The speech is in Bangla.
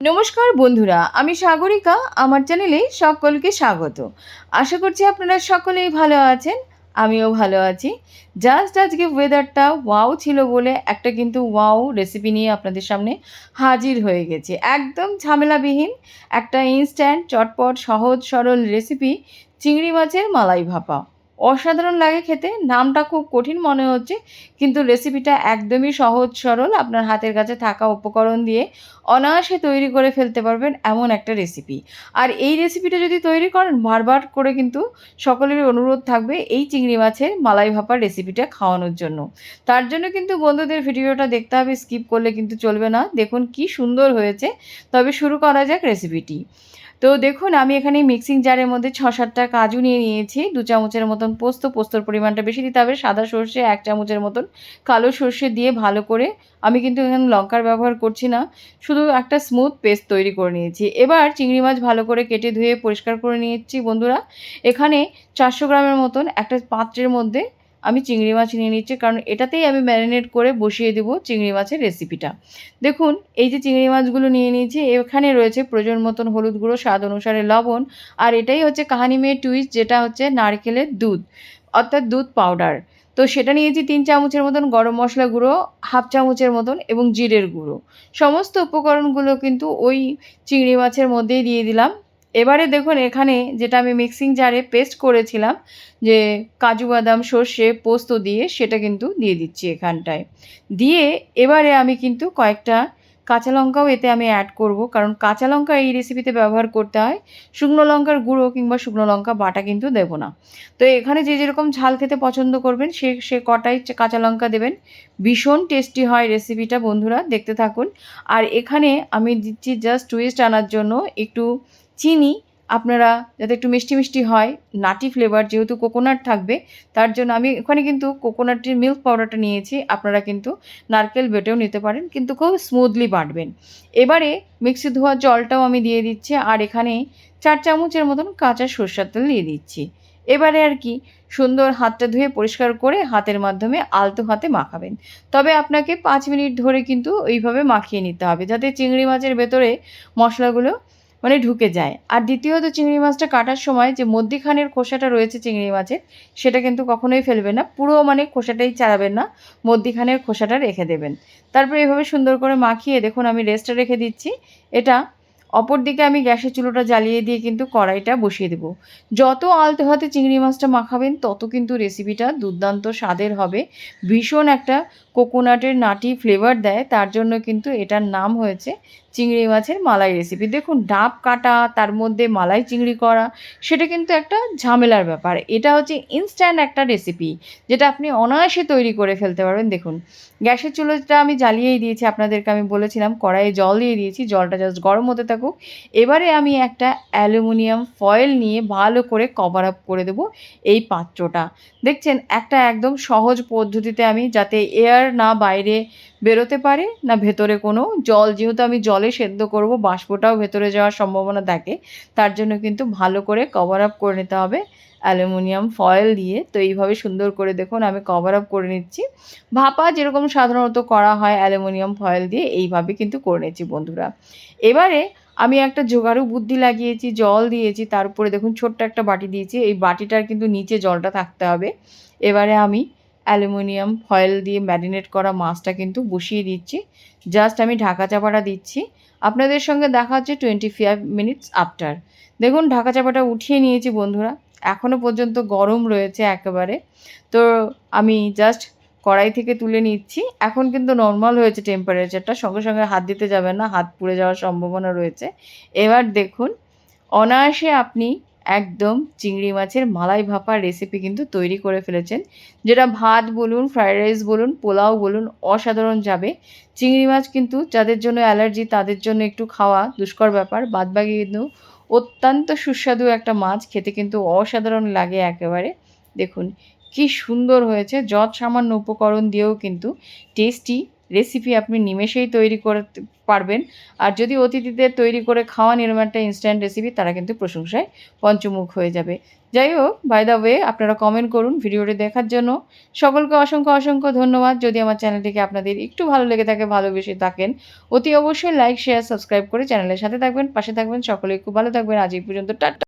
নমস্কার বন্ধুরা, আমি সাগরিকা, আমার চ্যানেলে সকলকে স্বাগত। আশা করছি আপনারা সকলেই ভালো আছেন, আমিও ভালো আছি। জাস্ট আজকে ওয়েদারটা ওয়াও ছিল বলে একটা কিন্তু ওয়াও রেসিপি নিয়ে আপনাদের সামনে হাজির হয়ে গেছে। একদম ঝামেলাবিহীন, একটা ইনস্ট্যান্ট চটপট, সহজ, সরল রেসিপি চিংড়ি মাছের মালাই ভাপা। অসাধারণ লাগে খেতে। নামটা খুব কঠিন মনে হচ্ছে, কিন্তু রেসিপিটা একদমই সহজ সরল। আপনার হাতের কাছে থাকা উপকরণ দিয়ে অনায়াসে তৈরি করে ফেলতে পারবেন এমন একটা রেসিপি আর এই রেসিপিটা যদি তৈরি করেন, বারবার করে কিন্তু সকলেরই অনুরোধ থাকবে এই চিংড়ি মাছের মালাই ভাপার রেসিপিটা খাওয়ানোর জন্য। তার জন্য কিন্তু বন্ধুদের ভিডিওটা দেখতে হবে স্কিপ করলে কিন্তু চলবে না। দেখুন কি সুন্দর হয়েছে। তবে শুরু করা যাক রেসিপিটি তো দেখুন, আমি এখানে মিক্সিং জারের মধ্যে ছ সাতটা কাজু নিয়ে নিয়েছি। দু চামচের মতন পোস্ত, পোস্তর পরিমাণটা বেশি দিতে হবে। সাদা সর্ষে এক চামচের মতন কালো সর্ষে দিয়ে ভালো করে। আমি কিন্তু এখানে লঙ্কার ব্যবহার করছি না। শুধু একটা স্মুথ পেস্ট তৈরি করে নিয়েছি। এবার চিংড়ি মাছ ভালো করে কেটে ধুয়ে পরিষ্কার করে নিয়েছি। বন্ধুরা, এখানে চারশো গ্রামের মতন একটা পাত্রের মধ্যে আমি চিংড়ি মাছ নিয়ে নিচ্ছি, কারণ এটাতেই আমি ম্যারিনেট করে বসিয়ে দেবো চিংড়ি মাছের রেসিপিটা। দেখুন, এই যে চিংড়ি মাছগুলো নিয়ে নিয়েছি, এখানে রয়েছে প্রয়োজন মতন হলুদ গুঁড়ো, স্বাদ অনুসারে লবণ, আর এটাই হচ্ছে কাহানি মেয়ে টুইস্ট যেটা হচ্ছে নারকেলের দুধ, অর্থাৎ দুধ পাউডার তো সেটা নিয়েছি তিন চামচের মতন গরম মশলা গুঁড়ো, হাফ চামচের মতন এবং জিরের গুঁড়ো। সমস্ত উপকরণগুলো কিন্তু ওই চিংড়ি মাছের মধ্যেই দিয়ে দিলাম। এবারে দেখুন এখানে যেটা আমি মিক্সিং জারে পেস্ট করেছিলাম, যে কাজু বাদাম, সর্ষে, পোস্ত দিয়ে, সেটা কিন্তু দিয়ে দিচ্ছি এখানটায়। দিয়ে এবারে আমি কিন্তু কয়েকটা কাঁচা লঙ্কাও এতে আমি অ্যাড করব, কারণ কাঁচা লঙ্কা এই রেসিপিতে ব্যবহার করতে হয়, শুকনো লঙ্কার গুঁড়ো কিংবা শুকনো লঙ্কা বাটা কিন্তু দেবো না। তো এখানে যে যেরকম ঝাল খেতে পছন্দ করবেন, সে সে কটাই কাঁচা লঙ্কা দেবেন। ভীষণ টেস্টি হয় রেসিপিটা বন্ধুরা, দেখতে থাকুন। আর এখানে আমি দিচ্ছি জাস্ট টুইস্ট আনার জন্য একটু চিনি আপনারা যাতে একটু মিষ্টি মিষ্টি হয়, নাটি ফ্লেভার যেহেতু কোকোনাট থাকবে, তার জন্য আমি ওখানে কিন্তু কোকোনাটের মিল্ক পাউডারটা নিয়েছি, আপনারা কিন্তু নারকেল বেটেও নিতে পারেন, কিন্তু খুব স্মুথলি বাটবেন। এবারে মিক্সি ধোয়া জলটাও আমি দিয়ে দিচ্ছি, আর এখানে চার চামচের মতন কাঁচা সর্ষার তেল দিয়ে দিচ্ছি। এবারে আর কি, সুন্দর হাতটা ধুয়ে পরিষ্কার করে হাতের মাধ্যমে আলতো হাতে মাখাবেন। তবে আপনাকে পাঁচ মিনিট ধরে কিন্তু ওইভাবে মাখিয়ে নিতে হবে, যাতে চিংড়ি মাছের ভেতরে মশলাগুলো মানে ঢুকে যায়। আর দ্বিতীয়ত চিংড়ি মাছটা কাটার সময় যে মধ্যিখানের খোসাটা রয়েছে চিংড়ি মাছের সেটা কিন্তু কখনোই ফেলবেন না। পুরো মানে খোসাটাই চালাবেন না, মধ্যিখানের খোসাটা রেখে দেবেন। তারপরে এভাবে সুন্দর করে মাখিয়ে, দেখুন আমি রেস্টে রেখে দিচ্ছি। এটা অপর দিকে আমি গ্যাসের চুলোটা জ্বালিয়ে দিয়ে কিন্তু কড়াইটা বসিয়ে দেবো। যত আলতে হাতে চিংড়ি মাছটা মাখাবেন, তত কিন্তু রেসিপিটা দুর্দান্ত স্বাদের হবে। ভীষণ একটা কোকোনাটের নাটি ফ্লেভার দেয়, তার জন্য কিন্তু এটার নাম হয়েছে চিংড়ি মাছের মালাই রেসিপি দেখুন, ডাব কাটা, তার মধ্যে মালাই চিংড়ি করা, সেটা কিন্তু একটা ঝামেলার ব্যাপার। এটা হচ্ছে ইনস্ট্যান্ট একটা রেসিপি যেটা আপনি অনায়াসে তৈরি করে ফেলতে পারবেন। দেখুন, গ্যাসের চুলোটা আমি জ্বালিয়েই দিয়েছি, আপনাদেরকে আমি বলেছিলাম, কড়াইয়ে জল দিয়ে দিয়েছি, জলটা জাস্ট গরম হতে থাকুক। এবারে আমি একটা অ্যালুমিনিয়াম ফয়েল নিয়ে ভালো করে কভার আপ করে দেবো এই পাত্রটা। দেখছেন, একটা একদম সহজ পদ্ধতিতে আমি যাতে এয়ার না বাইরে বেরোতে পারে, না ভেতরে কোনো। জল যেহেতু আমি জলে সেদ্ধ করব, বাষ্পটাও ভেতরে যাওয়ার সম্ভাবনা থাকে। তার জন্য কিন্তু ভালো করে কভার আপ করে নিতে হবে। অ্যালুমিনিয়াম ফয়েল দিয়ে তো এইভাবে সুন্দর করে দেখুন, আমি কভার আপ করে নিচ্ছি। ভাপা যেরকম সাধারণত করা হয় অ্যালুমিনিয়াম ফয়েল দিয়ে, এইভাবে কিন্তু করে নিচ্ছি বন্ধুরা। এবারে আমি একটা জোগাড়ু বুদ্ধি লাগিয়েছি, জল দিয়েছি, তার উপরে দেখুন ছোট্ট একটা বাটি দিয়েছি। এই বাটিটার কিন্তু নিচে জলটা থাকতে হবে। এবারে আমি অ্যালুমিনিয়াম ফয়েল দিয়ে ম্যারিনেট করা মাছটা কিন্তু বসিয়ে দিচ্ছি। জাস্ট আমি ঢাকা চাপাটা দিচ্ছি। আপনাদের সঙ্গে দেখা হচ্ছে টোয়েন্টি ফাইভ মিনিটস আফটার দেখুন, ঢাকা চাপাটা উঠিয়ে নিয়েছি বন্ধুরা। এখনও পর্যন্ত গরম রয়েছে একেবারে। তো আমি জাস্ট কড়াই থেকে তুলে নিচ্ছি। এখন কিন্তু নর্মাল হয়েছে টেম্পারেচারটা সঙ্গে সঙ্গে হাত দিতে যাবেন না, হাত পুড়ে যাওয়ার সম্ভাবনা রয়েছে। এবার দেখুন, অনায়াসে আপনি একদম চিংড়ি মাছের মালাই ভাপার রেসিপি কিন্তু তৈরি করে ফেলেছেন। যেটা ভাত বলুন ফ্রায়েড রাইস বলুন, পোলাও বলুন, অসাধারণ যাবে। চিংড়ি মাছ কিন্তু যাদের জন্য অ্যালার্জি তাদের জন্য একটু খাওয়া দুষ্কর ব্যাপার। বাদবাকি কিন্তু অত্যন্ত সুস্বাদু একটা মাছ, খেতে কিন্তু অসাধারণ লাগে একেবারে। দেখুন, কি সুন্দর হয়েছে। যত সামান্য উপকরণ দিয়েও কিন্তু টেস্টি রেসিপি আপনি নিমেষেই তৈরি করতে পারবেন। আর যদি অতিথিদের তৈরি করে খাওয়ান এরকম একটা ইনস্ট্যান্ট রেসিপি তারা কিন্তু প্রশংসায় পঞ্চমুখ হয়ে যাবে। যাই হোক বাই দ্য ওয়ে আপনারা কমেন্ট করুন ভিডিওটি দেখার জন্য। সকলকে অসংখ্য অসংখ্য ধন্যবাদ। যদি আমার চ্যানেলটিকে আপনাদের একটু ভালো লেগে থাকে, ভালোবেসে থাকেন, অতি অবশ্যই লাইক শেয়ার সাবস্ক্রাইব করে চ্যানেলের সাথে থাকবেন, পাশে থাকবেন। সকলে খুব ভালো থাকবেন। আজ এই পর্যন্ত, টাটা।